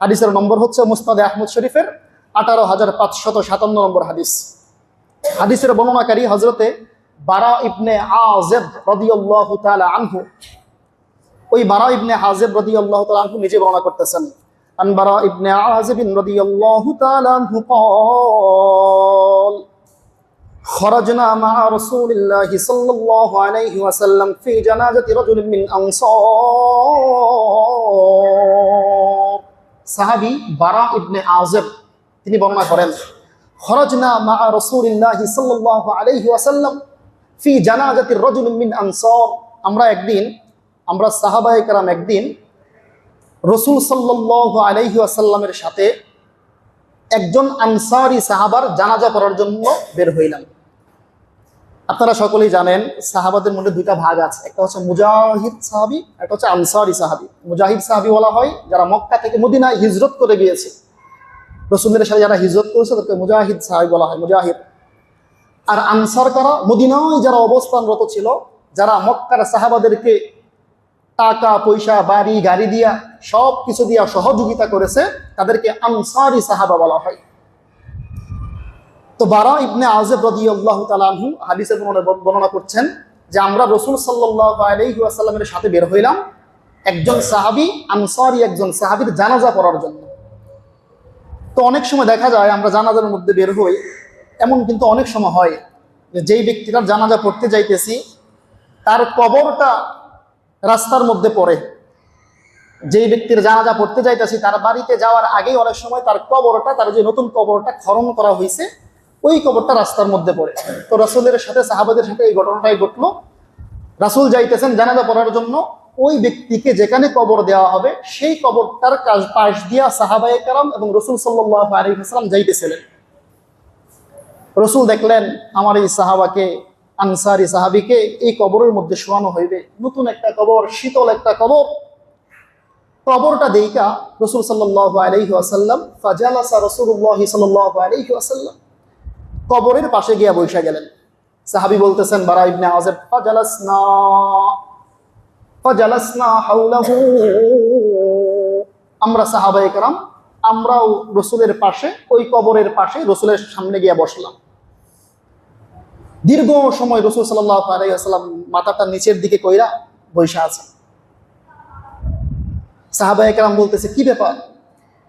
হাদিসের নম্বর হচ্ছে মুস্তাদে আহমদ শরীফের আঠারো হাজার পাঁচশত সাতান্ন নম্বর হাদিস হাদিসের বর্ণনাকারী হজরতে বারা ইবনে আজেব রদিয়াল্লাহু তাআলা আনহু ওই বারা ইবনে হাজেব রদিয়াল্লাহু তাআলা আনহু নিজে বর্ণনা করতেছেন আন বারা ইবনে আজেব রদিয়াল্লাহু তাআলা আনহু قال خرجنا مع رسول الله صلى الله عليه وسلم في جنازة رجل من أنصار সাহাবি বারা ইবনে আজেব তিনি বর্ণনা করেন, খরজনা মা রসুলিল্লাহ সাল্লাল্লাহু আলাইহি ওয়াসাল্লাম ফি জানাজাতির রাজুল মিন আনসার। আমরা একদিন, আমরা সাহাবায়ে কেরাম একদিন রসুল সাল্লাল্লাহু আলাইহি ওয়াসাল্লামের সাথে একজন আনসারি সাহাবার জানাজা করার জন্য বের হইলাম। আপনারা সকলেই জানেন, সাহাবাদের মধ্যে দুইটা ভাগ আছে। একটা হচ্ছে মুজাহিদ সাহাবি একটা হচ্ছে আনসারি সাহাবি। মুজাহিদ সাহাবি বলা হয়, যারা মক্কা থেকে মদিনায় হিজরত করে গিয়েছে। রসুলের সাথে যারা হিজরত করেছে, তাদেরকে মুজাহিদ সাহাবি বলা হয়, মুজাহিদ। আর আনসার করা? মদিনায় যারা অবস্থানরত ছিল, যারা মক্কার সাহাবাদেরকে টাকা, পয়সা, বাড়ি, গাড়ি দিয়া সব কিছু দিয়া সহযোগিতা করেছে, তাদেরকে আনসারি সাহাবা বলা হয়। তো বারা ইবনে আজেব রদি আল্লাহ তালাহু হাদিসের বর্ণনা- করছেন যে আমরা রসুল সাল্লাহ আলাইসাল্লামের সাথে বের হইলাম একজন সাহাবি, আনসারি একজন সাহাবির জানাজা পড়ার জন্য। তো অনেক সময় দেখা যায় আমরা জানাজার মধ্যে বের হই, এমন কিন্তু অনেক সময় হয় যেই ব্যক্তিটার জানাজা পড়তে যাইতেছি, তার কবরটা রাস্তার মধ্যে পড়ে। যেই ব্যক্তির জানাজা পড়তে যাইতেছি, তার বাড়িতে যাওয়ার আগেই অনেক সময় তার কবরটা, তার যে নতুন কবরটা খনন করা হয়েছে ওই কবরটা রাস্তার মধ্যে পড়ে। তো রাসুলের সাথে, সাহাবাদের সাথে এই ঘটনাটাই ঘটলো। রাসুল যাইতেছেন জানাজা পড়ার জন্য। ওই ব্যক্তিকে যেখানে কবর দেওয়া হবে, সেই কবরটার কাজ পাশ দিয়া সাহাবায়ে কারাম এবং রসুল আলহিহাস্লাম যাইতেছিলেন। রসুল দেখলেন, আমার এই সাহাবাকে, আনসারি সাহাবিকে এই কবরের মধ্যে শোয়ানো হইবে। নতুন একটা কবর, শীতল একটা কবর। কবরটা দেইকা রসুল সাল্লাহ আলহি আসাল্লাম ফাজালাসা রসুল্লাহ সাল্লাহ আলহি আসাল্লাম কবরের পাশে গিয়া বৈশা গেলেন সাহাবি বলতেছেন বারা ইবনে আজেব ফাজালাসনা ফাজালাসনা হাওলাহু আমরা সাহাবায়ে کرام আমরাও রসুলের পাশে ওই কবরের পাশে রসুলের সামনে গিয়া বসলাম দীর্ঘ সময় রসুল সাল্লাহ আলাইসাল্লাম মাথাটা নিচের দিকে কইরা বৈশা আছে সাহাবা একরাম বলতেছে কি ব্যাপার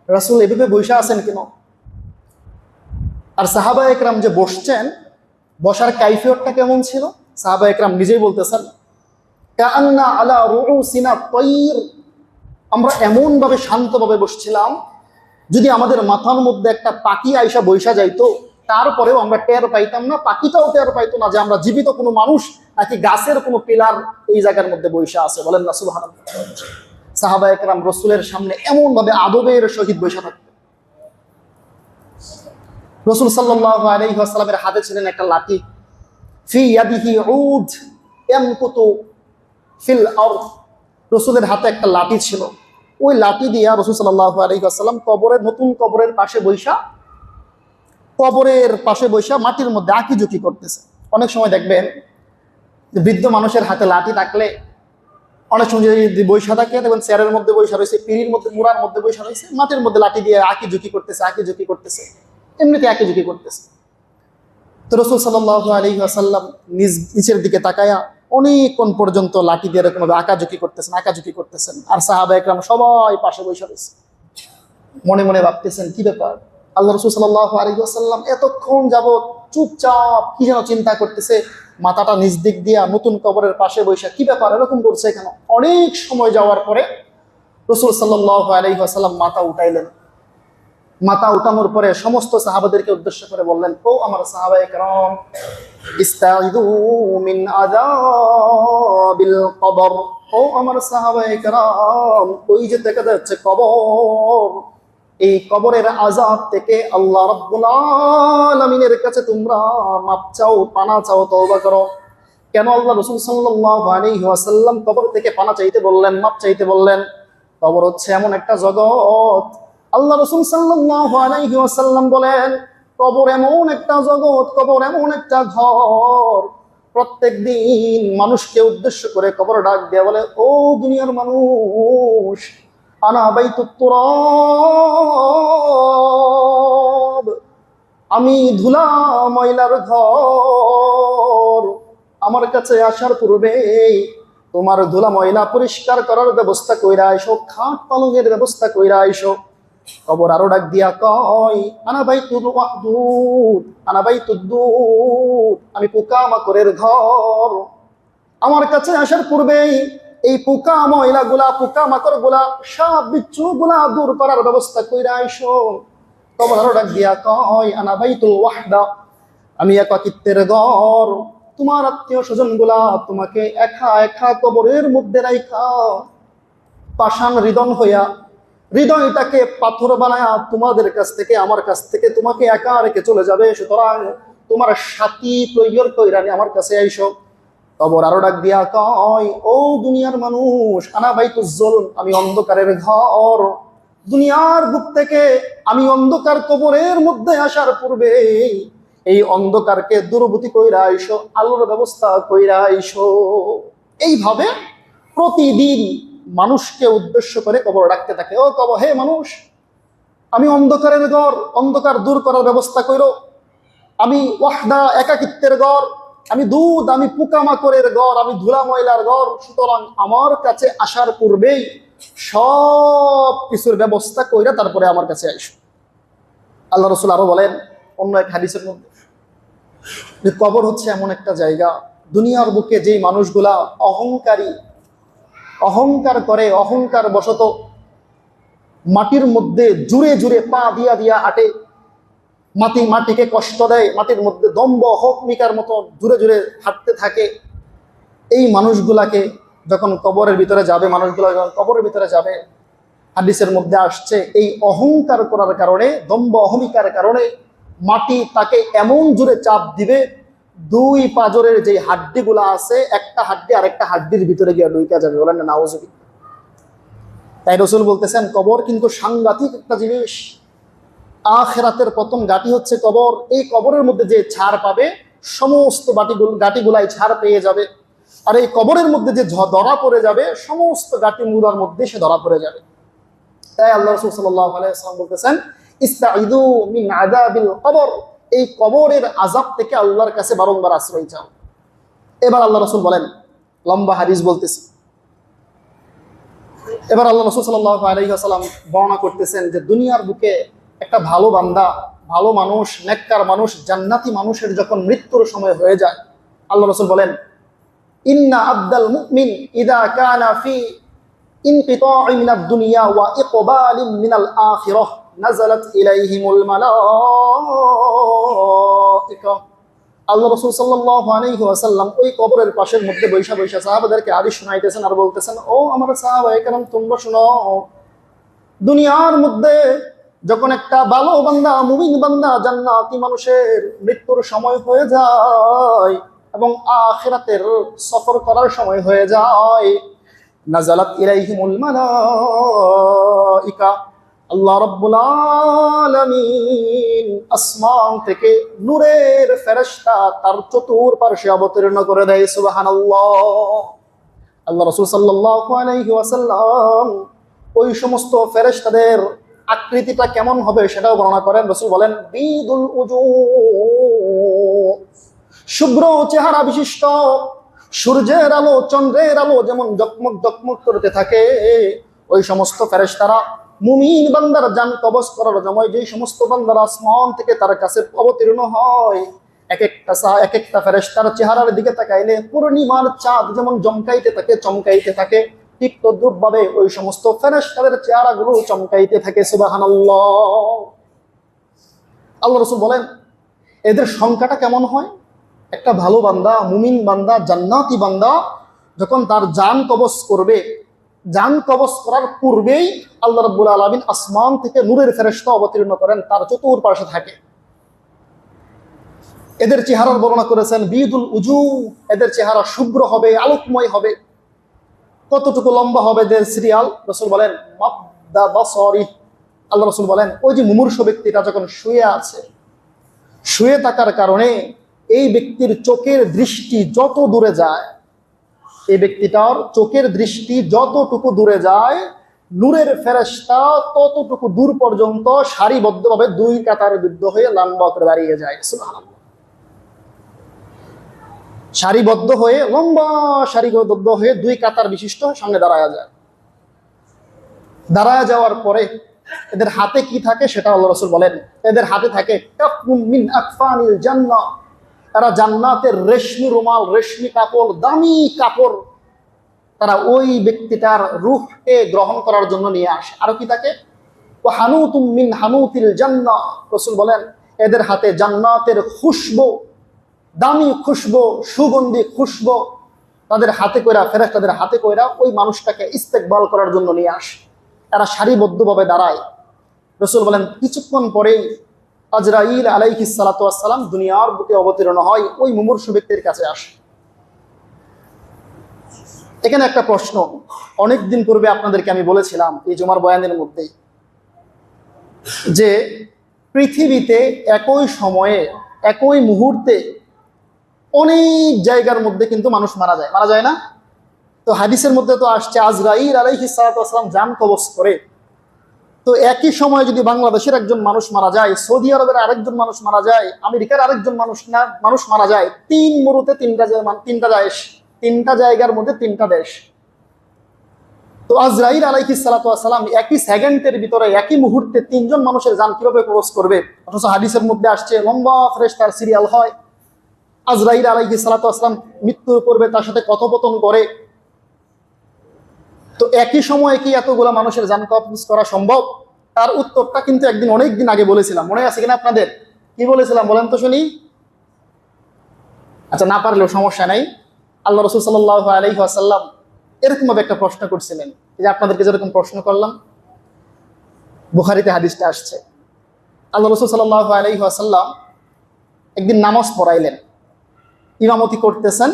রাসুল এভাবে বৈশা আছেন কেন আর সাহাবা একরাম যে বসছেন, বসার কাইফিয়তটা কেমন ছিল? সাহাবা একরাম নিজেই বলতেছেন কান্না আলা রুসিনা তৈর আমরা এমনভাবে শান্তভাবে বসছিলাম, যদি আমাদের মাথার মধ্যে একটা পাখি আইসা বৈশা যাইতো, তারপরেও আমরা টের পাইতাম না, পাখিটাও টের পাইতো না যে আমরা জীবিত কোনো মানুষ নাকি গাছের কোনো পিলার এই জায়গার মধ্যে বৈশা আছে। বলেন না সুবাহ সাহাবা একরাম রসুলের সামনে এমন ভাবে আদবের সহিত বৈশা থাকতেন। রসুল সাল্লাহ আলাইসাল্লামের হাতে ছিলেন একটা লাঠি। রসুলের হাতে একটা লাঠি ছিল। ওই লাঠি দিয়া রসুল সাল্লাহ কবরের, নতুন কবরের পাশে বৈশা, কবরের পাশে বৈশা মাটির মধ্যে আঁকি ঝুঁকি করতেছে। অনেক সময় দেখবেন বৃদ্ধ মানুষের হাতে লাঠি থাকলে অনেক সময় যদি বৈশা থাকে, দেখবেন চেয়ারের মধ্যে বৈশা রয়েছে, পিড়ির মধ্যে, মুড়ার মধ্যে বৈশা রয়েছে, মাটির মধ্যে লাঠি দিয়ে আঁকি ঝুঁকি করতেছে আঁকি ঝুঁকি করতেছে। এমনিতে আঁকি ঝুঁকি করতেছে। তো রসুল সাল্লাহ আলী আসাল্লাম নিজ, নিচের দিকে তাকায়া অনেকক্ষণ পর্যন্ত লাঠি দিয়ে এরকম ভাবে আঁকাঝুঁকি করতেছেন আঁকাঝুঁকি করতেছেন। আর সাহাবা একরাম সবাই পাশে বৈশা রয়েছে। মনে মনে ভাবতেছেন, কি ব্যাপার? আল্লাহ রসুল সাল্লাহ আলী আসাল্লাম এতক্ষণ যাবৎ চুপচাপ কি যেন চিন্তা করতেছে, মাথাটা নিজ দিক দিয়া নতুন কবরের পাশে বৈশা কি ব্যাপার? এরকম করছে এখানে অনেক সময় যাওয়ার পরে রসুল সাল্লাহ আলী আসাল্লাম মাথা উঠাইলেন। মাতা উঠানোর পরে সমস্ত সাহাবাদেরকে উদ্দেশ্য করে বললেন, ও আমার সাহাবা একরম মিন আযাবিল কবর। ও আমার সাহাবা একরম ওই যে দেখা যাচ্ছে কবর, এই কবরের আজাব থেকে আল্লাহ রাব্বুল কাছে তোমরা মাপ চাও, পানা চাও, তওবা করো। কেন আল্লাহ রাসূল সাল্লাল্লাহু আলাইহি ওয়াসাল্লাম কবর থেকে পানা চাইতে বললেন, মাপ চাইতে বললেন? কবর হচ্ছে এমন একটা জগৎ আল্লাহ রসুল ওয়াসাল্লাম বলেন, কবর এমন একটা জগৎ, কবর এমন একটা ঘর। প্রত্যেক দিন মানুষকে উদ্দেশ্য করে কবর ডাক দেয়া বলে, ও দুনিয়ার মানুষ, আনা বাইতুত তুরাব। আমি ধুলা ময়লার ঘর। আমার কাছে আসার পূর্বে তোমার ধুলা ময়লা পরিষ্কার করার ব্যবস্থা কইরা আইসো, খাট পালঙের ব্যবস্থা কইরা আইসো। কবর আরও ডাক দিয়া কয়, আনা ভাই তুদুদ আনা ভাই তুদ্দুদ আমি পোকা মাকড়ের ঘর। আমার কাছে আসার পূর্বেই এই পোকা ময়লা গুলা পোকা মাকড়গুলা সাপ বিচ্ছু গুলা দূর করার ব্যবস্থা কইরা আইসো। কবর আরও ডাক দিয়া কয়, আনা ভাই তুল ওয়াহদা, আমি একাকিত্বের ঘর। তোমার আত্মীয় স্বজনগুলা তোমাকে একা একা কবরের মধ্যে রাইখা। পাষাণ হৃদন হইয়া হৃদয়টাকে পাথর বানায়া তোমাদের কাছ থেকে, আমার কাছ থেকে তোমাকে একা রেখে চলে যাবে। সুতরাং তোমার সাথী প্রয়োগ কইরানি আমার কাছে আইসো। তবর আরও ডাক দিয়া কয়, ও দুনিয়ার মানুষ, আনা ভাই তুজ্জল আমি অন্ধকারের ঘর। দুনিয়ার বুক থেকে আমি অন্ধকার কবরের মধ্যে আসার পূর্বে এই অন্ধকারকে দূরবর্তী কইরা আইসো, আলোর ব্যবস্থা কইরা আইসো। এইভাবে প্রতিদিন মানুষকে উদ্দেশ্য করে কবর ডাকতে থাকে। ও কব হে মানুষ, আমি অন্ধকারের ঘর, অন্ধকার দূর করার ব্যবস্থা করো। আমি ওয়াহদা একাকিত্বের ঘর, আমি দুধ, আমি পোকামাকড়ের ঘর, আমি ধুলা ময়লার ঘর। সুতরাং আমার কাছে আসার পূর্বেই সব কিছুর ব্যবস্থা কইরা তারপরে আমার কাছে আইসো। আল্লাহ রসুল আরও বলেন, অন্য এক হাদিসের মধ্যে কবর হচ্ছে এমন একটা জায়গা। দুনিয়ার বুকে যেই মানুষগুলা অহংকারী অহংকার করে, অহংকার বশত মাটির মধ্যে জুড়ে জুড়ে পা দিয়া দিয়া আটে। মাটি মাটিকে কষ্ট দেয়, মাটির মধ্যে দম্ব হকমিকার মতো জুড়ে জুড়ে হাঁটতে থাকে। এই মানুষগুলাকে যখন কবরের ভিতরে যাবে, মানুষগুলো যখন কবরের ভিতরে যাবে, হাদিসের মধ্যে আসছে, এই অহংকার করার কারণে দম্ব অহমিকার কারণে মাটি তাকে এমন জুড়ে চাপ দিবে দুই পাজরের যে হাড্ডিগুলো আছে, একটা হাড্ডি আরেকটা হাড্ডির ভিতরে গিয়ে ঢুইকা যাবে, বলেন না নাওজুবি তাই রসুল বলতেছেন, কবর কিন্তু সাংঘাতিক একটা জিনিস। আখেরাতের প্রথম গাটি হচ্ছে কবর। এই কবরের মধ্যে যে ছাড় পাবে, সমস্ত বাটিগুলো গাটিগুলাই ছাড় পেয়ে যাবে। আর এই কবরের মধ্যে যে ধরা পড়ে যাবে, সমস্ত গাটি মুরার মধ্যে সে ধরা পড়ে যাবে। তাই আল্লাহ রসুল সাল্লাহ আলাইসালাম বলতেছেন ইস্তাইদু মিন আযাবিল কবর। এই কবরের আজাব থেকে আল্লাহর কাছে বারংবার আশ্রয় চাও। এবার আল্লাহ রসুল বলেন, লম্বা হাদিস বলতেছি। এবার আল্লাহ রসুল সাল্লাহ আলহিহাসাল্লাম বর্ণনা করতেছেন যে দুনিয়ার বুকে একটা ভালো বান্দা, ভালো মানুষ, নেককার মানুষ, জান্নাতি মানুষের যখন মৃত্যুর সময় হয়ে যায়, আল্লাহ রসুল বলেন, ইন্না আব্দাল মুমিন ইদা কানা ফি ইনকিতাই মিনাদ দুনিয়া ওয়া ইকবালিন মিনাল আখিরাহ। নাজালাত ইলাইহিমুল মালাইকা। আল্লাহ রসুল সাল্লাহ আলহি ওয়াসাল্লাম ওই কবরের পাশের মধ্যে বৈশা বৈশা সাহাবাদেরকে আদি শুনাইতেছেন আর বলতেছেন, ও আমার সাহাবা কেরম তোমরা শোনো, দুনিয়ার মধ্যে যখন একটা ভালো বান্দা, মুমিন বান্দা জান্নাতি মানুষের মৃত্যুর সময় হয়ে যায় এবং আখেরাতের সফর করার সময় হয়ে যায় নাজালাত ইলাইহিমুল মালাইকা। আল্লাহ রাব্বুল আলামিন আসমান থেকে নূরের ফেরেশতা তার চতুর্পার্শ্বে অবতীর্ণ করে দেয়, সুবহানাল্লাহ। আল্লাহ রাসূল সাল্লাল্লাহু আলাইহি ওয়াসাল্লাম ওই সমস্ত ফেরেশতাদের আকৃতিটা কেমন হবে সেটাও বর্ণনা করেন। রাসূল বলেন, বিদুল উজু, শুভ্র চেহারা বিশিষ্ট, সূর্যের আলো, চন্দ্রের আলো যেমন জকমক জকমক করতে থাকে, ওই সমস্ত ফেরেশতারা মুমিন বান্দার জান কবজ করার সময় যে সমস্ত বান্দার আসমান থেকে তার কাছে অবতীর্ণ হয়। এক একটা সা- এক একটা ফেরেশতার চেহারার দিকে তাকাইলে পূর্ণিমার চাঁদ যেমন জমকাইতে থাকে, চমকাইতে থাকে, ঠিক তদ্রুপ ভাবে ওই সমস্ত ফেরেশতাদের চেহারাগুলো চমকাইতে থাকে আল্লাহ রসুল বলেন, এদের সংখ্যাটা কেমন হয়? একটা ভালো বান্দা, মুমিন বান্দা, জান্নাতি বান্দা যখন তার জান কবজ করবে জান কবজ করার পূর্বেই আল্লাহ রাব্বুল আলামিন আসমান থেকে নূরের ফেরেশতা অবতীর্ণ করেন, তার চতুর্পাশে থাকে। এদের চেহারার বর্ণনা করেছেন, বিদুল উজু এদের চেহারা শুভ্র হবে, আলোকময় হবে। কতটুকু লম্বা হবে এদের সিরিয়াল? রসুল বলেন আল্লাহ রসুল বলেন, ওই যে মুমূর্ষ ব্যক্তিটা যখন শুয়ে আছে, শুয়ে থাকার কারণে এই ব্যক্তির চোখের দৃষ্টি যত দূরে যায় এই ব্যক্তিটার চোখের দৃষ্টি যতটুকু দূরে যায়, নূরের ফেরেশতা ততটুকু দূর পর্যন্ত সারিবদ্ধভাবে দুই কাতার বিদ্ধ হয়ে লম্বা করে দাঁড়িয়ে যায়। সারিবদ্ধ হয়ে, লম্বা সারিবদ্ধ হয়ে দুই কাতার বিশিষ্ট সামনে দাঁড়ায় যায়। দাঁড়ায় যাওয়ার পরে এদের হাতে কি থাকে সেটা আল্লাহ রসুল বলেন, এদের হাতে থাকে মিন তারা জান্নাতের রেশমি রুমাল, রেশমি কাপড়, দামি কাপড় তারা ওই ব্যক্তিটার রূহকে গ্রহণ করার জন্য নিয়ে আসে। আরও কি তাকে ও হানুতুম মিন হানুতিল জান্নাহ। রসুল বলেন, এদের হাতে জান্নাতের খুশবু, দামি খুশবু, সুগন্ধি খুশবু তাদের হাতে কইরা ফেরেস তাদের হাতে কইরা ওই মানুষটাকে ইস্তেকবাল করার জন্য নিয়ে আসে। তারা সারিবদ্ধভাবে দাঁড়ায়। রসুল বলেন, কিছুক্ষণ পরেই আজরাইল আলাইহিস সালাম দুনিয়ার বুকে অবতীর্ণ হয় ওই মুমূর্ষু ব্যক্তির কাছে আসে। এখানে একটা প্রশ্ন অনেক দিন পূর্বে আপনাদেরকে আমি বলেছিলাম এই জুমার বয়ানের মধ্যেই যে পৃথিবীতে একই সময়ে, একই মুহূর্তে অনেক জায়গার মধ্যে কিন্তু মানুষ মারা যায়। মারা যায় না? তো হাদিসের মধ্যে তো আসছে, আজরাইল আলাইহিস সালাম জান কবজ করে তো একই সময় যদি বাংলাদেশের একজন মানুষ মারা যায়, সৌদি আরবের আরেকজন মানুষ মারা যায়, আমেরিকার আরেকজন মানুষ না, মানুষ মারা যায়, তিন মুরুতে তিনটা জায়- তিনটা দেশ, তিনটা জায়গার মধ্যে তিনটা দেশ। তো আজরাইল আলাইহিস সালাম একই সেকেন্ডের ভিতরে, একই মুহূর্তে তিনজন মানুষের যান কীভাবে কবজ করবে? অথচ হাদিসের মধ্যে আসছে, লম্বা ফ্রেশ তার সিরিয়াল হয়। আজরাইল আলাইহিস সালাম মৃত্যুর পূর্বে তার সাথে কথোপকথন করে। তো একই সময়ে কি এতগুলো মানুষের যান কবজ করা সম্ভব? তার উত্তরটা কিন্তু একদিন অনেক দিন আগে বলেছিলাম। মনে আছে কিনা আপনাদের? কি বলেছিলাম বলেন তো শুনি। আচ্ছা না পারলেও সমস্যা নাই। আল্লাহ রসুল সাল্লাহ আলহি আসাল্লাম এরকম ভাবে একটা প্রশ্ন করছিলেন। যে আপনাদেরকে যেরকম প্রশ্ন করলাম, বুখারিতে হাদিসটা আসছে। আল্লাহ রসুল সাল্লাহ আলহি আসাল্লাম একদিন নামাজ পড়াইলেন। ইমামতি করতেছেন।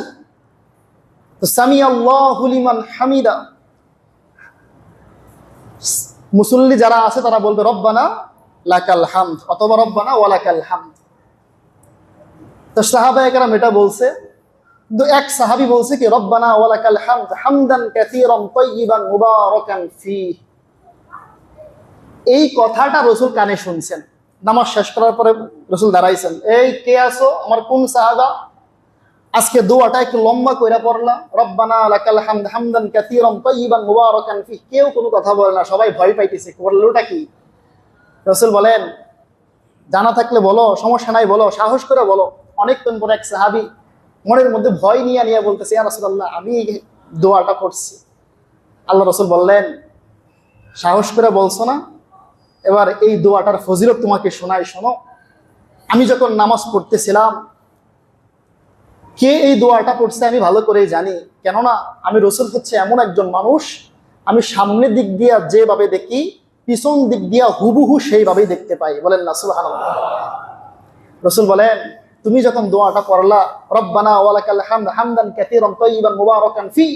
তো সামি আল্লাহুলিমান হামিদা। মুসল্লি যারা আছে, তারা বলবে, রব্বানা লাকাল হামদ অথবা, রব্বানা ওয়ালাকাল হামদ তো সাহাবা একরাম এটা বলছে। কিন্তু এক সাহাবি বলছে কি, রব্বানা ওয়ালাকাল হামদ হামদান কাসীরান তাইয়িবান মুবারাকান ফি এই কথাটা রসুল কানে শুনছেন। নামাজ শেষ করার পরে রসুল দাঁড়াইছেন। এই কে আছো? আমার কোন সাহাবা? আজকে দোয়াটা একটু লম্বা কইরা পড়লা রব্বানা লাকাল হামদ হামদান কাসীরান তাইয়িবান মুবারাকান ফি। কেউ কোনো কথা বলে না, সবাই ভয় পাইতেছে। করলোটা কি? রসুল বলেন, জানা থাকলে বলো, সমস্যা নাই বলো, সাহস করে বলো। অনেকক্ষণ পরে এক সাহাবি মনের মধ্যে ভয় নিয়ে নিয়ে বলতেছে, ইয়া রাসূলুল্লাহ, আমি দোয়াটা পড়ছি। আল্লাহ রসুল বললেন, সাহস করে বলছো না? এবার এই দোয়াটার ফজিলত তোমাকে শোনাই শোনো। আমি যখন নামাজ পড়তেছিলাম কে এই দোয়াটা পড়ছে আমি ভালো করেই জানি। কেননা আমি রসুল হচ্ছে এমন একজন মানুষ, আমি সামনের দিক দিয়া যেভাবে দেখি, পিছন দিক দিয়া হুবহু সেইভাবেই দেখতে পাই। বলেন না, সুবহানাল্লাহ। রসুল বলেন, তুমি যখন দোয়াটা পড়লা, রব্বানা ওয়ালাকাল হামদ হামদান ফি।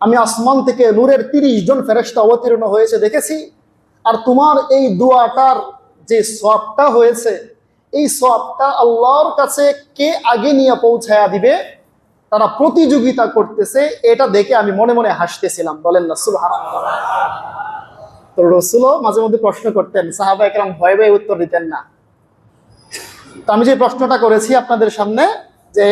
আমি আসমান থেকে নূরের 30 জন ফেরেশতা অবতীর্ণ হয়েছে, দেখেছি। আর তোমার এই দোয়াটার যে সবটা হয়েছে এই সবটা আল্লাহর কাছে কে আগে নিয়ে পৌঁছায়া দিবে? তারা প্রতিযোগিতা করতেছে, এটা দেখে আমি মনে মনে হাসতেছিলাম। বলেন না তো মাঝে মধ্যে প্রশ্ন করতেন, সাহাবা একরাম ভয়ে ভয়ে উত্তর দিতেন না। তো আমি যে প্রশ্নটা করেছি আপনাদের সামনে, যে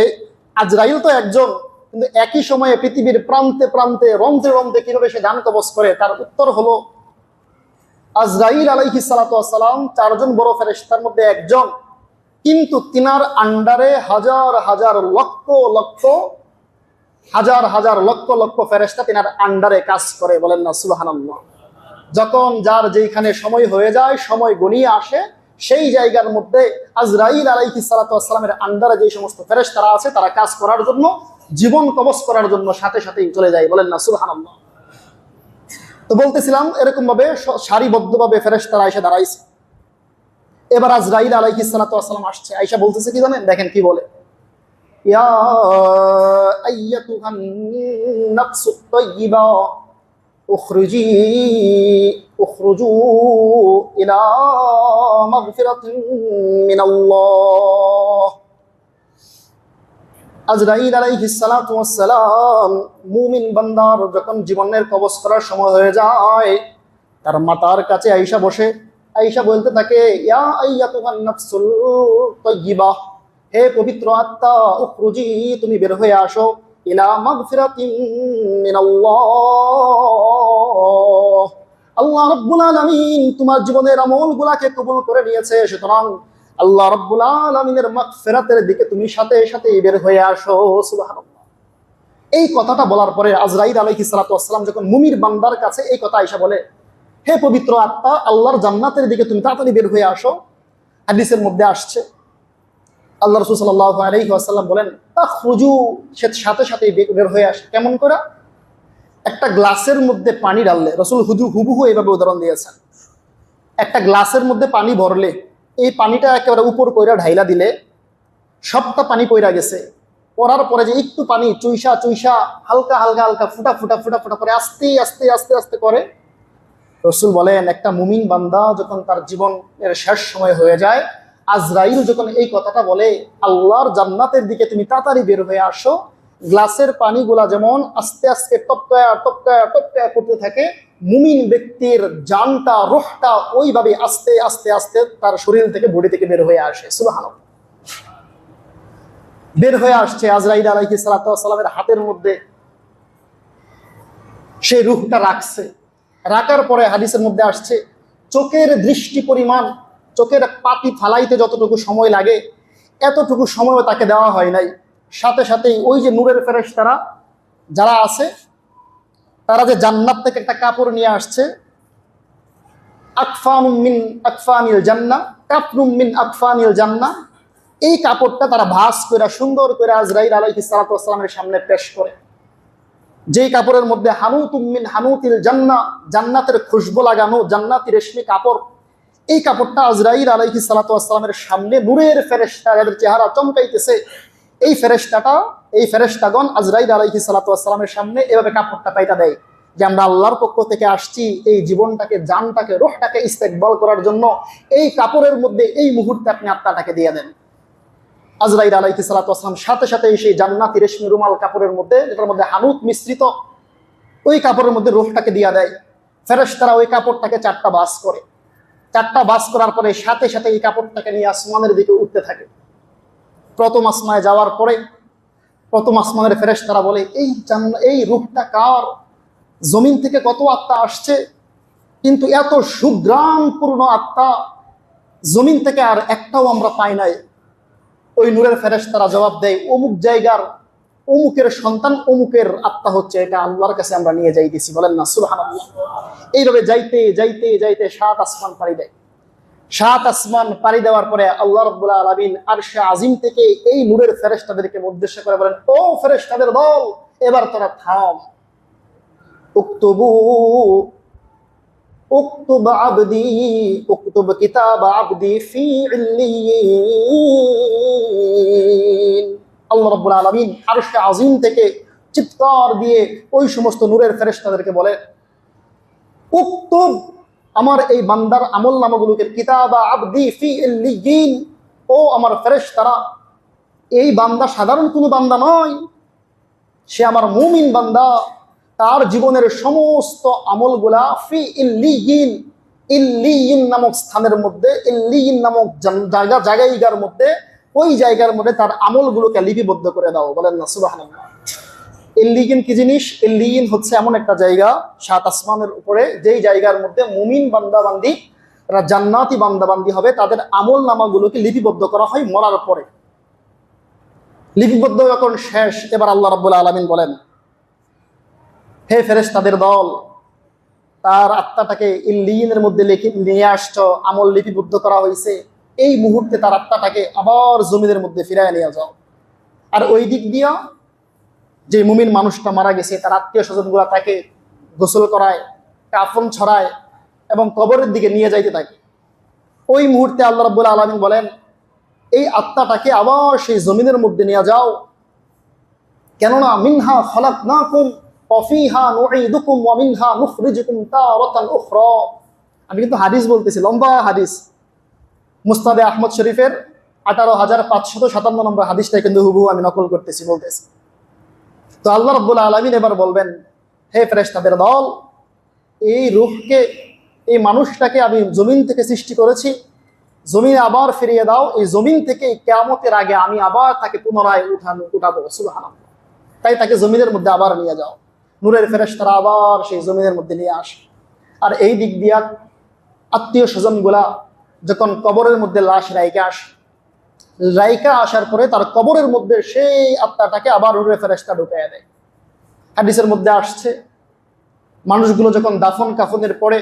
আজরাইল তো একজন, কিন্তু একই সময়ে পৃথিবীর প্রান্তে প্রান্তে, রন্ধ্রে রন্ধ্রে কীভাবে সে দান কবচ করে, তার উত্তর হলো, আজরাইল আলাইহি সালাম চারজন বড় ফেরেশতার মধ্যে একজন। কিন্তু তিনার আন্ডারে হাজার হাজার লক্ষ লক্ষ, হাজার হাজার লক্ষ লক্ষ ফেরেশতা তিনার আন্ডারে কাজ করে, বলেন না, সুবহানাল্লাহ। যখন যার যেখানে সময় হয়ে যায়, সময় গনিয়ে আসে, সেই জায়গার মধ্যে আজরাইল আলাইহি সালাতামের আন্ডারে যে সমস্ত ফেরেশ তারা আছে, তারা কাজ করার জন্য, জীবন কবচ করার জন্য সাথে সাথেই চলে যায়, বলেন না, সুবহানাল্লাহ। তো বলতেছিলাম এরকম ভাবে সারিবদ্ধভাবে ফেরেশ তারা এসে দাঁড়াইছে। এবার আজরাইল আলাইকি সালাতাম আসছে আইসা বলতেছে কি জানেন? দেখেন কি বলে। মুমিন বান্দার যখন জীবনের কবচ করার সময় হয়ে যায়, তার মাতার কাছে আইসা বসে আইসা বলতে থাকে, ইয়া আইয়াতুহান নাফসুল তাইয়্যিবা, হে পবিত্র আত্মা, উখরুজি, তুমি বের হয়ে আসো ইলা মাগফিরাতিন মিনাল্লাহ। আল্লাহ রাব্বুল আলামিন তোমার জীবনের আমলগুলাকে কবুল করে নিয়েছে, সুতরাং আল্লাহ রাব্বুল আলামিনের মাগফিরাতের দিকে তুমি সাথে সাথে বের হয়ে আসো, সুবহানাল্লাহ। এই কথাটা বলার পরে আজরাইল আলাইহিস সালাতু যখন মুমির বান্দার কাছে এই কথা আয়েশা বলে হে পবিত্র আত্মা, আল্লাহর জান্নাতের দিকে তুমি তাড়াতাড়ি বের হয়ে আসো। হাদিসের মধ্যে আসছে। আল্লাহ রসুল আসাল্লাম বলেন খুজু সে সাথে সাথে বের হয়ে আসে। কেমন করে? একটা গ্লাসের মধ্যে পানি ডাললে রসুল হুজু হুবহু এইভাবে উদাহরণ দিয়েছেন। একটা গ্লাসের মধ্যে পানি ভরলে, এই পানিটা একেবারে উপর কইরা ঢাইলা দিলে, সবটা পানি কইরা গেছে। পড়ার পরে যে একটু পানি চুইসা চুইসা হালকা হালকা হালকা ফুটা ফুটা ফুটা ফুটা করে আস্তে আস্তে আস্তে আস্তে করে রসুল বলেন, একটা মুমিন বান্দা যখন তার জীবনের শেষ সময় হয়ে যায়, আজরাইল যখন এই কথাটা বলে, আল্লাহর জান্নাতের দিকে তুমি তাড়াতাড়ি বের হয়ে আসো, গ্লাসের পানিগুলা যেমন আস্তে আস্তে টপকায়া টপকায়া টপকায়া করতে থাকে, মুমিন ব্যক্তির জানটা, রোহটা ওইভাবে আস্তে আস্তে আস্তে তার শরীর থেকে, বডি থেকে বের হয়ে আসে। সুবহানাল্লাহ। বের হয়ে আসছে আজরাইল আলাইহি সালামের হাতের মধ্যে। সেই রুহটা রাখছে। রাখার পরে হাদিসের মধ্যে আসছে, চোখের দৃষ্টি পরিমাণ, চোখের পাতি ফালাইতে যতটুকু সময় লাগে, এতটুকু সময় তাকে দেওয়া হয় নাই। সাথে সাথেই ওই যে নূরের ফেরেশ তারা যারা আছে, তারা যে জান্নাত থেকে একটা কাপড় নিয়ে আসছে, আকফানুম মিন আকফানিল জান্না কাপনুম মিন আকফানিল জান্না, এই কাপড়টা তারা ভাস করে সুন্দর করে আজরাইল ওয়াসসালামের সামনে পেশ করে। যেই কাপড়ের মধ্যে হানুতুম মিন হানুতিল জান্না, জান্নাতের খুশবু লাগানো, জান্নাতি রেশমি কাপড়, এই কাপড়টা আজরাইল আলাইহি সালাতামের সামনে নূরের ফেরেস্তা যাদের চেহারা চমকাইতেছে, এই ফেরেস্তাটা এই ফেরেস্তাগণ আজরাইল আলাইহি সালাতামের সামনে এভাবে কাপড়টা পাইটা দেয় যে আমরা আল্লাহর পক্ষ থেকে আসছি এই জীবনটাকে, জানটাকে, রোহটাকে ইস্তেকবল করার জন্য, এই কাপড়ের মধ্যে এই মুহূর্তে আপনি আত্মাটাকে দিয়ে দেন। আজরাইল আলাইহি সালাতাম সাথে সাথে সেই জান্নাতি রেশমি রুমাল কাপড়ের মধ্যে, যেটার মধ্যে হানুত মিশ্রিত, ওই কাপড়ের মধ্যে রোহটাকে দিয়া দেয়। ফেরেশতারা ওই কাপড়টাকে চারটা বাস করে। চারটা বাস করার পরে সাথে সাথে এই কাপড়টাকে নিয়ে আসমানের দিকে উঠতে থাকে। প্রথম আসমায় যাওয়ার পরে প্রথম আসমানের ফেরেশ তারা বলে, এই এই রূপটা কার? জমিন থেকে কত আত্মা আসছে? কিন্তু এত সুগ্রামপূর্ণ আত্মা জমিন থেকে আর একটাও আমরা পাই নাই। ওই নূরের ফেরেশ তারা জবাব দেয়, অমুক জায়গার অমুকের সন্তান, অমুকের আত্মা হচ্ছে এটা আল্লাহর কাছে আমরা নিয়ে যাইতেছি। বলেন না সুলহান এইভাবে যাইতে যাইতে যাইতে সাত আসমান পাড়ি দেয়। সাত আসমান পাড়ি দেওয়ার পরে আল্লাহ রব্বুল্লাহ আলমিন আর সে আজিম থেকে এই নূরের ফেরেস্তাদেরকে উদ্দেশ্য করে বলেন, ও ফেরেস্তাদের দল, এবার তোরা থাম। উক্তুব আবদি উক্তুব কিতাব আবদি ফি ইল্লিয়িন আল্লাহ রব্বুল আলমিন আর সে আজিম থেকে চিৎকার দিয়ে ওই সমস্ত নূরের ফেরেস্তাদেরকে বলে, উক্তুব আমার এই বান্দার আমল নামাগুলোকে কিতাবা আবদি ফি ইল্লিয়িন ও আমার ফেরেশতারা, এই বান্দা সাধারণ কোনো বান্দা নয়, সে আমার মুমিন বান্দা। তার জীবনের সমস্ত আমলগুলা ফি ইল্লিয়িন ইল্লিয়িন নামক স্থানের মধ্যে, ইল্লিয়িন নামক জায়গা জায়গার মধ্যে, ওই জায়গার মধ্যে তার আমলগুলোকে লিপিবদ্ধ করে দাও। বলেন না, সুবহানাল্লাহ। ইল্লিগিন কি জিনিস? ইল্লিগিন হচ্ছে এমন একটা জায়গা, সাত আসমানের উপরে, যেই জায়গার মধ্যে মুমিন বান্দাবান্দি জান্নাতি বান্দাবান্দি হবে, তাদের আমল নামাগুলোকে লিপিবদ্ধ করা হয় মরার পরে। লিপিবদ্ধ যখন শেষ, এবার আল্লাহ রাব্বুল আলমিন বলেন হে ফেরেশ তাদের দল, তার আত্মাটাকে ইল্লিগিনের মধ্যে লিখে নিয়ে আসছ, আমল লিপিবদ্ধ করা হয়েছে এই মুহূর্তে তার আত্মাটাকে আবার জমিনের মধ্যে ফিরায় নিয়ে যাও। আর ওই দিক দিয়া যে মুমিন মানুষটা মারা গেছে, তার আত্মীয় স্বজনগুলা তাকে গোসল করায়, কাফন ছড়ায় এবং কবরের দিকে নিয়ে যাইতে থাকে। ওই মুহূর্তে আল্লাহ রাবুল আলমিন বলেন, এই আত্মাটাকে আবার সেই জমিনের মধ্যে নিয়ে যাও। কেননা মিনহা ফলাক না কুম অফিহা নুঈদুকুম ওয়া মিনহা নুখরিজুকুম তারাতান উখরা আমি কিন্তু হাদিস বলতেছি, লম্বা হাদিস। মুস্তাদে আহমদ শরীফের আঠারো হাজার পাঁচশত সাতান্ন নম্বর হাদিসটা কিন্তু হুবহু আমি নকল করতেছি, বলতেছি। তো আল্লাহ রব্বুল আলমিন এবার বলবেন, হে ফ্রেশ তাদের দল, এই রুহকে, এই মানুষটাকে আমি জমিন থেকে সৃষ্টি করেছি, জমিনে আবার ফিরিয়ে দাও, এই জমিন থেকে কেয়ামতের আগে আমি আবার তাকে পুনরায় উঠানো, উঠাবো, সুবহানাল্লাহ। তাই তাকে জমিনের মধ্যে আবার নিয়ে যাও। নূরের ফেরেশতারা আবার সেই জমিনের মধ্যে নিয়ে আসে। আর এই দিক দিয়া আত্মীয় স্বজনগুলা যখন কবরের মধ্যে লাশ রাইকে আসে রাইকা আসার পরে তার কবরের মধ্যে সেই আত্মাটাকে আবার উড়ে ফেরেস্তা ঢুকাইয়া দেয়। হাদিসের মধ্যে আসছে, মানুষগুলো যখন দাফন কাফনের পরে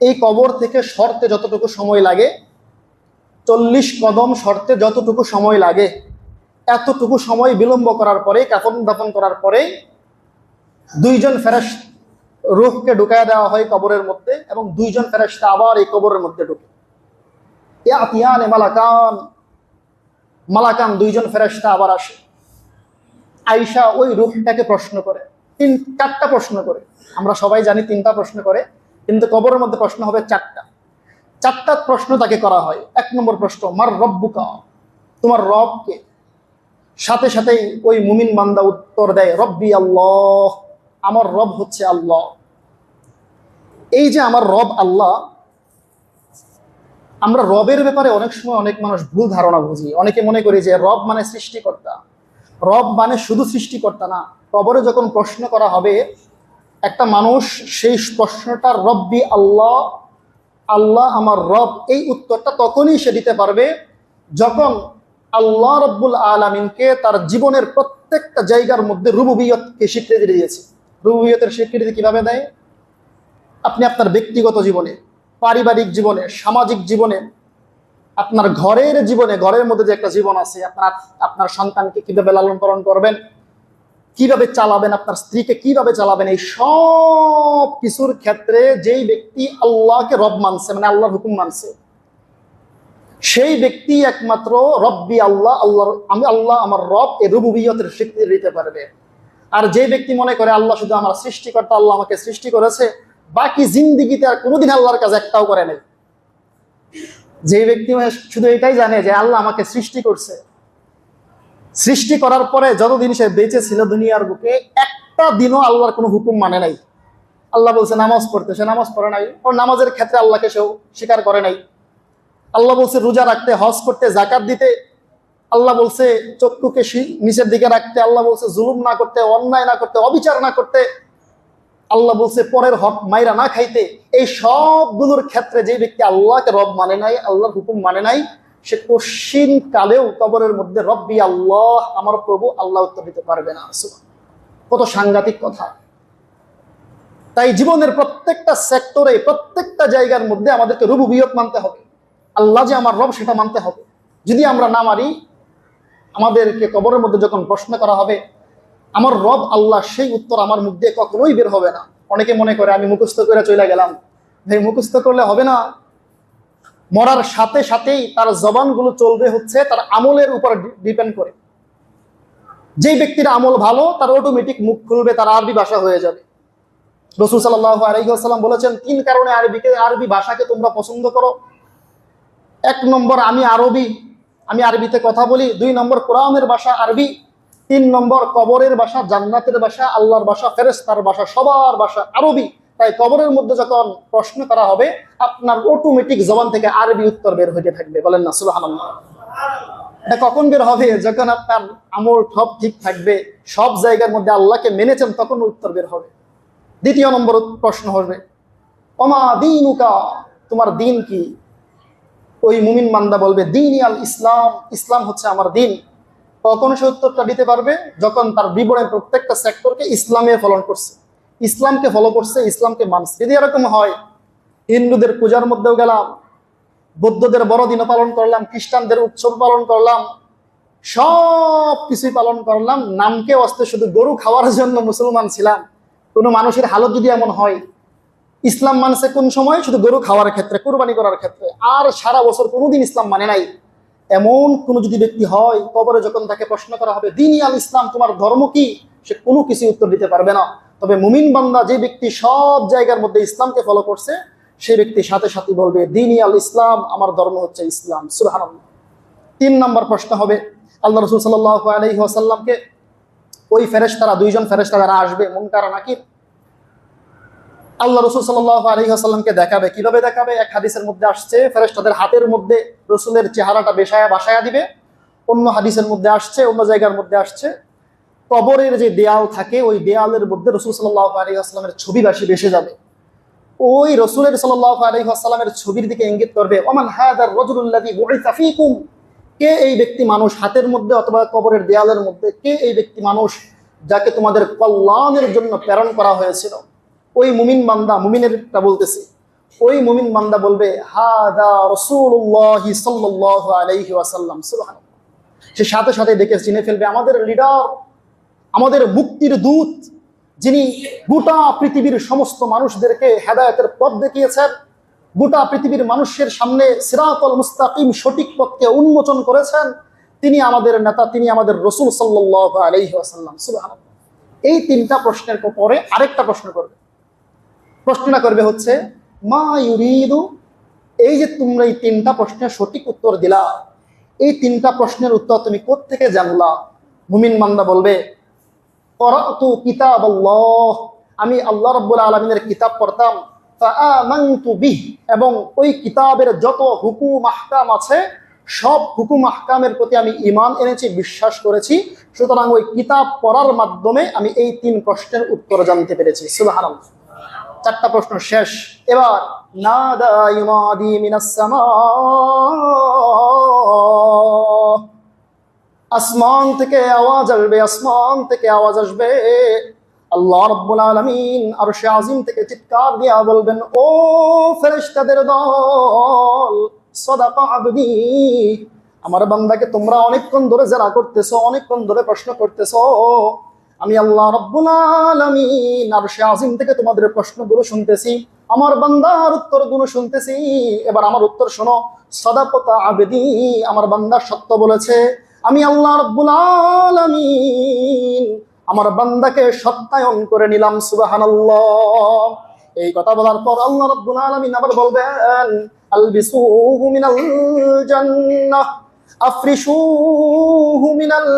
এই কবর থেকে সরতে যতটুকু সময় লাগে, চল্লিশ কদম সরতে যতটুকু সময় লাগে, এতটুকু সময় বিলম্ব করার পরে কাফন দাফন করার পরে দুইজন ফেরেস রুহকে ঢুকায় দেওয়া হয় কবরের মধ্যে এবং দুইজন ফেরেস্তা আবার এই কবরের মধ্যে ঢুকে। ইয়াতিয়ানে মালাকান মালাকান দুইজন ফেরেস্তা আবার আসে। আইসা ওই রুহটাকে প্রশ্ন করে, তিন, চারটা প্রশ্ন করে। আমরা সবাই জানি তিনটা প্রশ্ন করে, কিন্তু কবরের মধ্যে প্রশ্ন হবে চারটা। চারটা প্রশ্ন তাকে করা হয়। এক নম্বর প্রশ্ন, মার রব্বুকা? তোমার রবকে। সাথে সাথেই ওই মুমিন বান্দা উত্তর দেয়, রব্বি আল্লাহ। আমার রব হচ্ছে আল্লাহ। এই যে আমার রব আল্লাহ, আমরা রবের ব্যাপারে অনেক সময় অনেক মানুষ ভুল ধারণা বুঝি। অনেকে মনে করি যে রব মানে সৃষ্টিকর্তা। রব মানে শুধু সৃষ্টিকর্তা না, কবরে যখন প্রশ্ন করা হবে, একটা মানুষ সেই প্রশ্নটা, রব্বি আল্লাহ আল্লাহ আমার রব এই উত্তরটা তখনই সে দিতে পারবে যখন আল্লাহ রব্বুল আলমিনকে তার জীবনের প্রত্যেকটা জায়গার মধ্যে রুবুবিয়তকে স্বীকৃতি দিয়েছে। রুবুবিয়তের স্বীকৃতি কীভাবে দেয়? আপনি আপনার ব্যক্তিগত জীবনে, পারিবারিক জীবনে, সামাজিক জীবনে, আপনার ঘরের জীবনে, ঘরের মধ্যে যে একটা জীবন আছে, আপনার আপনার সন্তানকে কীভাবে লালন পালন করবেন? কীভাবে চালাবেন? আপনার স্ত্রীকে কীভাবে চালাবেন? এই সব কিছুর ক্ষেত্রে যেই ব্যক্তি আল্লাহকে রব মানছে মানে আল্লাহর হুকুম মানছে, সেই ব্যক্তি একমাত্র রব্বি আল্লাহ, আল্লাহর, আমি আল্লাহ, আমার রব এ রুবুবিয়তের স্বীকৃতি দিতে পারবে। আর যে ব্যক্তি মনে করে আল্লাহ শুধু আমার সৃষ্টিকর্তা, আল্লাহ আমাকে সৃষ্টি করেছে, বাকি জিন্দিগিতে আর কোনোদিন আল্লাহর কাছে একটাও করে নাই। যে ব্যক্তি শুধু এটাই জানে যে আল্লাহ আমাকে সৃষ্টি করছে। সৃষ্টি করার পরে যতদিন সে বেঁচে ছিল দুনিয়ার বুকে, একটা দিনও আল্লাহর কোনো হুকুম মানে নাই। আল্লাহ বলছে, নামাজ পড়তে। সে নামাজ পড়ে নাই। ওর নামাজের ক্ষেত্রে আল্লাহকে সেও স্বীকার করে নাই। আল্লাহ বলছে, রোজা রাখতে, হজ করতে জাকাত দিতে। আল্লাহ বলছে, চক্ষুকে নিচের দিকে রাখতে, আল্লাহ বলছে, জুলুম না করতে, অন্যায় না করতে, অবিচার না করতে, আল্লাহ বলছে, পরের হক মাইরা না খাইতে। এই সবগুলোর ক্ষেত্রে যে ব্যক্তি আল্লাহকে রব মানে নাই, আল্লাহর হুকুম মানে নাই, সে কশিন কালেও কবরের মধ্যে, রব্বি আল্লাহ, আমার প্রভু আল্লাহ উত্তর দিতে পারবে না। কত সাংঘাতিক কথা। তাই জীবনের প্রত্যেকটা সেক্টরে, প্রত্যেকটা জায়গার মধ্যে আমাদেরকে রুবুবিয়ত মানতে হবে। আল্লাহ যে আমার রব, সেটা মানতে হবে। যদি আমরা না মারি আমাদেরকে কবরের মধ্যে যখন প্রশ্ন করা হবে, আমার রব আল্লাহ সেই উত্তর আমার মুখ দিয়ে কখনোই বের হবে না। অনেকে মনে করে, আমি মুখস্থ করে চলে গেলাম। ভাই, মুখস্থ করলে হবে না। মরার সাথে সাথেই তার জবানগুলো চলবে হচ্ছে, তার আমলের উপর ডিপেন্ড করে। যেই ব্যক্তির আমল ভালো, তার অটোমেটিক মুখ খুলবে, তার আরবি ভাষা হয়ে যাবে। রসুল আলহিহাসাল্লাম বলেছেন, তিন কারণে আরবিকে আরবি ভাষাকে তোমরা পছন্দ করো। এক নম্বর, আমি আরবি। আমি আরবিতে কথা বলি, দুই নম্বর কোরআনের ভাষা আরবি, তিন নম্বর কবরের ভাষা জান্নাতের ভাষা, আল্লাহর ভাষা ফেরেস্তার ভাষা, সবার ভাষা আরবি। তাই কবরের মধ্যে যখন প্রশ্ন করা হবে, আপনার অটোমেটিক জবান থেকে আরবি উত্তর বের হইতে থাকবে। বলেন না সুলহান কখন বের হবে? যখন আপনার আমল সব ঠিক থাকবে, সব জায়গার মধ্যে আল্লাহকে মেনেছেন, তখন উত্তর বের হবে। দ্বিতীয় নম্বর প্রশ্ন হবে অমা দিন তোমার দিন কি? ওই মুমিন মান্দা বলবে, দিন আল ইসলাম ইসলাম হচ্ছে আমার দিন। কখন সে উত্তরটা দিতে পারবে যখন তার বিবরণের প্রত্যেকটা সেক্টরকে ইসলামে ফলন করছে। ইসলামকে ফলো করছে, ইসলামকে মানছে। যদি এরকম হয়, হিন্দুদের পূজার মধ্যেও গেলাম, বৌদ্ধদের বড়দিনও পালন করলাম, খ্রিস্টানদের উৎসব পালন করলাম, সব কিছুই পালন করলাম, নামকে অস্তে শুধু গরু খাওয়ার জন্য মুসলমান ছিলাম। কোনো মানুষের হালত যদি এমন হয় ইসলাম মানছে কোন সময়? শুধু গরু খাওয়ার ক্ষেত্রে, কোরবানি করার ক্ষেত্রে। আর সারা বছর কোনোদিন ইসলাম মানে নাই। এমন কোন যদি ব্যক্তি হয়, কবরে যখন তাকে প্রশ্ন করা হবে দিনই আল ইসলাম, তোমার ধর্ম কি? সে কোনো কিছু উত্তর দিতে পারবে না। তবে মুমিন বান্দা যে ব্যক্তি সব জায়গার মধ্যে ইসলামকে ফলো করছে, সেই ব্যক্তি সাথে সাথে বলবে দিনই আল ইসলাম, আমার ধর্ম হচ্ছে ইসলাম। সুহান তিন নম্বর প্রশ্ন হবে, আল্লাহ রসুল সাল্লাহ আলহি আসাল্লামকে ওই ফেরেস্তারা দুইজন ফেরেস্তা যারা আসবে, মুনকার নাকির? আল্লাহ রসুল সাল্লাহ আলী আসাল্লামকে দেখাবে। কীভাবে দেখাবে? এক হাদিসের মধ্যে আসছে, ফেরেশতাদের হাতের মধ্যে রসুলের চেহারাটা বেসায়া বাসায়া দিবে। অন্য হাদিসের মধ্যে আসছে, অন্য জায়গার মধ্যে আসছে। কবরের যে দেয়াল থাকে, ওই দেয়ালের মধ্যে রসুল সাল্লাহ আলী আসসালামের ছবি বাসি বেসে যাবে। ওই রসুলের সাল্লাহ আলী আসসালামের ছবির দিকে ইঙ্গিত করবে, ওমান হায়াদার রজুল্লাদি বুইসা ফিকুম? কে এই ব্যক্তি মানুষ হাতের মধ্যে অথবা কবরের দেয়ালের মধ্যে? কে এই ব্যক্তি মানুষ যাকে তোমাদের কল্যাণের জন্য প্রেরণ করা হয়েছিল? ওই মুমিন বান্দা, মুমিনেরটা বলতেছি, ওই মুমিন বান্দা বলবে আলাইহি ওয়াসাল্লাম সে সাথে সাথে দেখে চিনে ফেলবে, আমাদের লিডার, আমাদের মুক্তির দূত, যিনি গোটা পৃথিবীর সমস্ত মানুষদেরকে হেদায়তের পথ দেখিয়েছেন, গোটা পৃথিবীর মানুষের সামনে সিরাতল মুস্তাকিম সঠিক পথকে উন্মোচন করেছেন, তিনি আমাদের নেতা, তিনি আমাদের রসুল সাল্লাহ আলাইহি সুবাহ এই তিনটা প্রশ্নের পরে আরেকটা প্রশ্ন করবে। প্রশ্নটা করবে হচ্ছে, মা ইউরিদু? এই যে তোমরা এই তিনটা প্রশ্নের সঠিক উত্তর দিলা, এই তিনটা প্রশ্নের উত্তর তুমি কোত্থেকে জানলা? মুমিন মান্দা বলবে আমি আল্লাহ রব্বুল আলমিনের কিতাব পড়তাম এবং ওই কিতাবের যত হুকুম আহকাম আছে, সব হুকুম আহকামের প্রতি আমি ইমান এনেছি, বিশ্বাস করেছি। সুতরাং ওই কিতাব পড়ার মাধ্যমে আমি এই তিন প্রশ্নের উত্তর জানতে পেরেছি। সুবহানাল্লাহ। চারটা প্রশ্ন শেষ। এবার আসমান থেকে আওয়াজ আসবে, আসমান থেকে আওয়াজ আসবে। আল্লাহ রব্বুল আলমিন আর সে আজিম থেকে চিৎকার দিয়া বলবেন, ও ফেরেশতাদের দল, সদাকা আবদি। আমার বান্দাকে তোমরা অনেকক্ষণ ধরে জেরা করতেছো, অনেকক্ষণ ধরে প্রশ্ন করতেছো। আমি আল্লাহ রব্বুল আজিম থেকে তোমাদের প্রশ্নগুলো শুনতেছি, আমার বান্দার উত্তরগুলো শুনতেছি। এবার আমার উত্তর শোনো সদাপতা আবেদি, আমার বান্দা সত্য বলেছে, আমি আল্লাহ রব্বুল আলামিন, আমার বান্দাকে সত্যায়ন করে নিলাম, সুবহানাল্লাহ। এই কথা বলার পর আল্লাহ রব্বুল আলামিন আবার বলবেন, আলবিসুহু মিনাল জান্নাহ আফরিশুহু মিনাল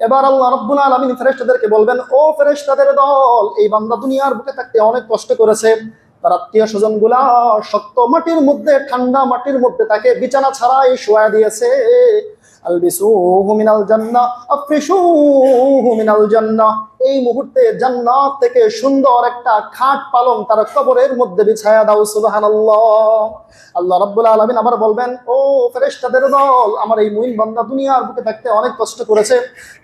এবার আল্লাহ রব্বুল আলমিন ফেরেস্তাদেরকে বলবেন, ও ফেরেস্তাদের দল, এই বান্দা দুনিয়ার বুকে থাকতে অনেক কষ্ট করেছে। তার আত্মীয় স্বজনগুলা শক্ত মাটির মধ্যে, ঠান্ডা মাটির মধ্যে তাকে বিছানা ছাড়াই শোয়া দিয়েছে। আলবিসু হুমিনাল জান্না আফ্রিসু হুমিনাল জান্নাহ। এই মুহূর্তে জান্নাত থেকে সুন্দর একটা খাট পালং তার কবরের মধ্যে বিছায়া দাও, সুবহানাল্লাহ। আল্লাহ রাব্বুল আলামিন আবার বলবেন, ও ফেরেশতাদের দল, আমার এই মুইন বান্দা দুনিয়ার বুকে থাকতে অনেক কষ্ট করেছে।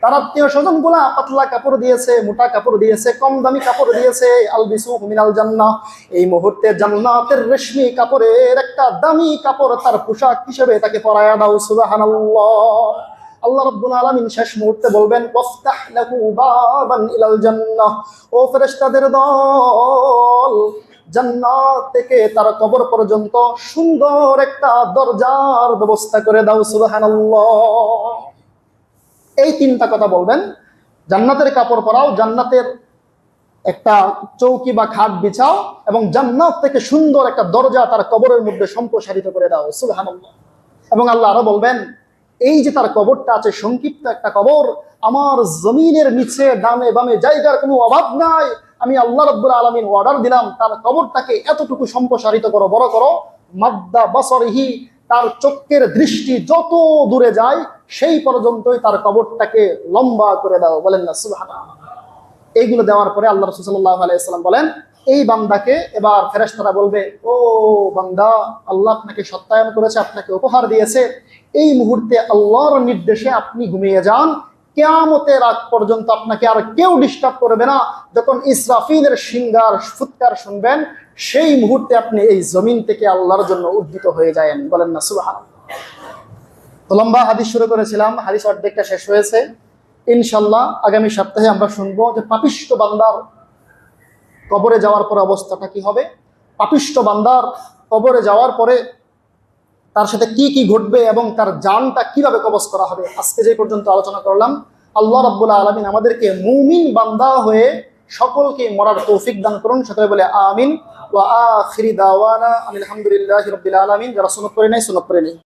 তার আত্মীয় স্বজনগুলা পাতলা কাপড় দিয়েছে, মোটা কাপড় দিয়েছে কম দামি কাপড় দিয়েছে আলবিসুহু মিনাল জান্নাহ। এই মুহূর্তে জান্নাতের রেশমি কাপড়ের একটা দামি কাপড় তার পোশাক হিসেবে তাকে পরায়া দাও, সুবহানাল্লাহ। রাব্বুল আলামিন শেষ মুহূর্তে বলবেন, ওয়াফতাহ লাহু বাবান ইলাল জান্নাহ। ও ফেরেশতাদের দল, জান্নাত থেকে তার কবর পর্যন্ত সুন্দর একটা দরজার ব্যবস্থা করে দাও, সুবহানাল্লাহ। এই তিনটা কথা বলবেন। জান্নাতের কাপড় পরাও, জান্নাতের একটা চৌকি বা খাট বিছাও এবং জান্নাত থেকে সুন্দর একটা দরজা তার কবরের মধ্যে সম্প্রসারিত করে দাও, সুবহানাল্লাহ। এবং আল্লাহ আরও বলবেন এই যে তার কবরটা আছে, সংক্ষিপ্ত একটা কবর, আমার জমিনের নিচে, ডানে বামে জায়গার কোনো অভাব নাই। আমি আল্লাহ রব্বুল আলমিন অর্ডার দিলাম, তার কবরটাকে এতটুকু সম্প্রসারিত করো, বড় করো। মাদ্দা বসরহি, তার চোখের দৃষ্টি যত দূরে যায়, সেই পর্যন্তই তার কবরটাকে লম্বা করে দাও। বলেন না, সুবহানাল্লাহ। এইগুলো দেওয়ার পরে আল্লাহ রসুল্লাহ আলাইসাল্লাম বলেন এই বান্দাকে এবার ফেরেশতারা বলবে, ও বান্দা, আল্লাহ আপনাকে সত্যায়ন করেছে, আপনাকে উপহার দিয়েছে। এই মুহূর্তে আল্লাহর নির্দেশে আপনি ঘুমিয়ে যান। কেয়ামতের আগ পর্যন্ত আপনাকে আর কেউ ডিস্টার্ব করবে না। যখন ইসরাফিলের সিঙ্গার, ফুৎকার শুনবেন, সেই মুহূর্তে আপনি এই জমিন থেকে আল্লাহর জন্য উদ্দিত হয়ে যায়েন। বলেন না সুবাহ তো লম্বা হাদিস শুরু করেছিলাম, হাদিস অর্ধেকটা শেষ হয়েছে। ইনশাল্লাহ আগামী সপ্তাহে আমরা শুনব যে পাপিষ্ট বান্দার কবরে যাওয়ার পরে অবস্থাটা কি হবে? পাপিষ্ট বান্দার কবরে যাওয়ার পরে তার সাথে কি কি ঘটবে এবং তার জানটা কীভাবে কবজ করা হবে? আজকে যে পর্যন্ত আলোচনা করলাম, আল্লাহ রাব্বুল আলমিন আমাদেরকে মুমিন বান্দা হয়ে সকলকে মরার তৌফিক দান করুন। সকলে বলে আমিন। ওয়া আলহামদুলিল্লাহি রাব্বিল আলামিন। যারা সুনত করে নাই সুনত করে নেই